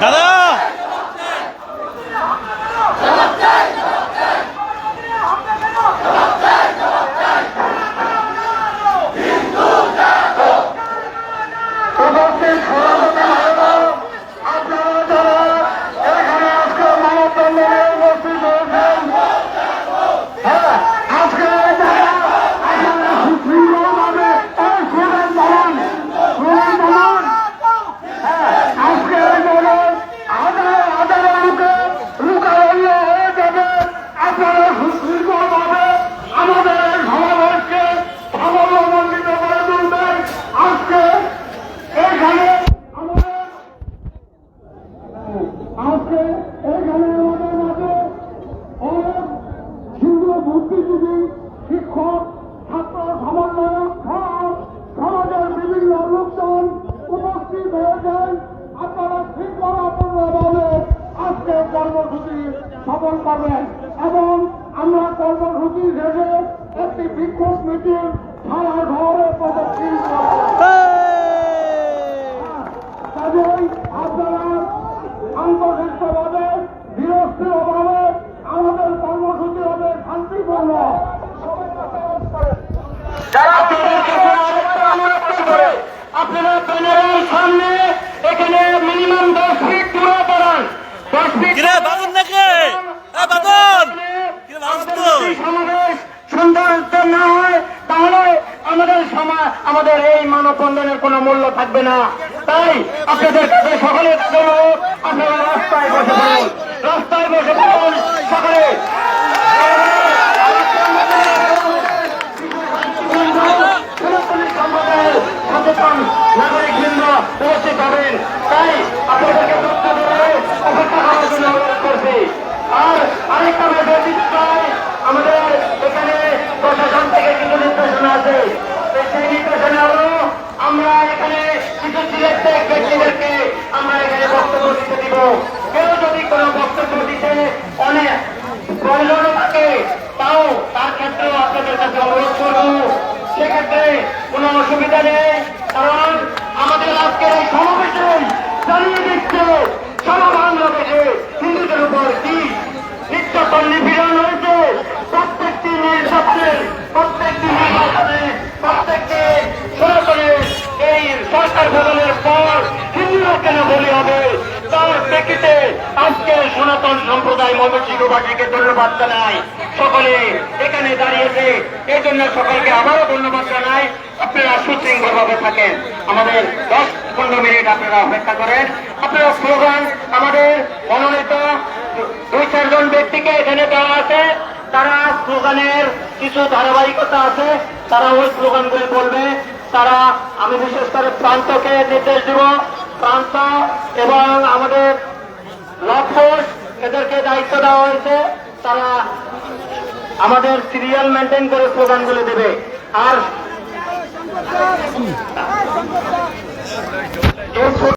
দাদা উপস্থিত সভাপতি মহোদয়, আপনারা যারা এখানে আজকে মানববন্ধনে উপস্থিত হয়েছেন, হ্যাঁ, আজকে যারা আপনারা সুশৃঙ্খলভাবে এই স্লোগান বলুন, স্লোগান বলুন। হ্যাঁ, আজকে এই বলুন, হাজার হাজার লোকে লোকারণ্য হয়ে যাবে আপনারা সুশৃঙ্খলভাবে আমাদের এই সমাবেশকে সাফল্যমণ্ডিত করে তুলবেন আজকে এখানে আমাদের আজকে এখানে আমাদের মাঝে অনেক হিন্দু বুদ্ধিজীবী শিক্ষক ছাত্র সমন্বয়ক সমাজের বিভিন্ন লোকজন উপস্থিত হয়েছেন আপনারা শৃঙ্খলাপূর্ণভাবে আজকে কর্মসূচি সফল করবেন এবং আমরা কর্মসূচি শেষে একটি বিক্ষোভ মিছিল কিরে বাদন না হয় তাহলে আমাদের সময় আমাদের এই মানববন্ধনের কোনো মূল্য থাকবে না তাই আপনাদের কাছে সকলের কাছে আপনারা রাস্তায় বসে পড়ুন রাস্তায় বসে পড়ুন সকলে নাগরিক বৃন্দ উপস্থিত হবেন তাই আপনাদেরকে তথ্য ধরে অপেক্ষা করার জন্য অনুরোধ করছি আর আরেকটা মেসেজ দিতে চাই আমাদের এখানে প্রশাসন থেকে কিছু নির্দেশনা আছে তো সেই নির্দেশনা হলো আমরা এখানে কিছু সিলেক্টেড ব্যক্তিদেরকে আমরা এখানে বক্তব্য দিতে দিব কেউ যদি কোনো বক্তব্য দিতে অনেক প্রয়োজন থাকে, তাও তার ক্ষেত্রেও আপনাদের কাছে অনুরোধ করব। সেক্ষেত্রে কোনো অসুবিধা নেই, কারণ আমাদের আজকের এই সমাবেশে জানিয়ে দিচ্ছে সারা বাংলাদেশে হিন্দুদের উপর কি নির্যাতন নিপীড়ন হয়েছে, প্রত্যেকটি নির্যাতনের, প্রত্যেকটি নির্বাচনে প্রত্যেকটি সনাতনে এই সরকার বদলের তার আজকে সনাতন সম্প্রদায় ময়মনসিংহবাসীকে ধন্যবাদ জানাই। সকলে এখানে দাঁড়িয়েছে। এই জন্য সকলকে আবারও ধন্যবাদ জানাই। আপনারা সুশৃঙ্খল ভাবে থাকেন। আমাদের দশ পনেরো মিনিট আপনারা অপেক্ষা করেন। আপনারা স্লোগান, আমাদের মনোনীত দুই চারজন ব্যক্তিকে এখানে দেওয়া আছে। তারা স্লোগানের কিছু ধারাবাহিকতা আছে। তারা ওই স্লোগানগুলি বলবে। তারা, আমি বিশেষ করে প্রান্তকে নির্দেশ দিব। প্রান্ত এবং আমাদের লক্ষোষ এদেরকে দায়িত্ব দেওয়া হয়েছে। তারা আমাদের সিরিয়াল মেনটেন করে স্লোগানগুলি দেবে। আর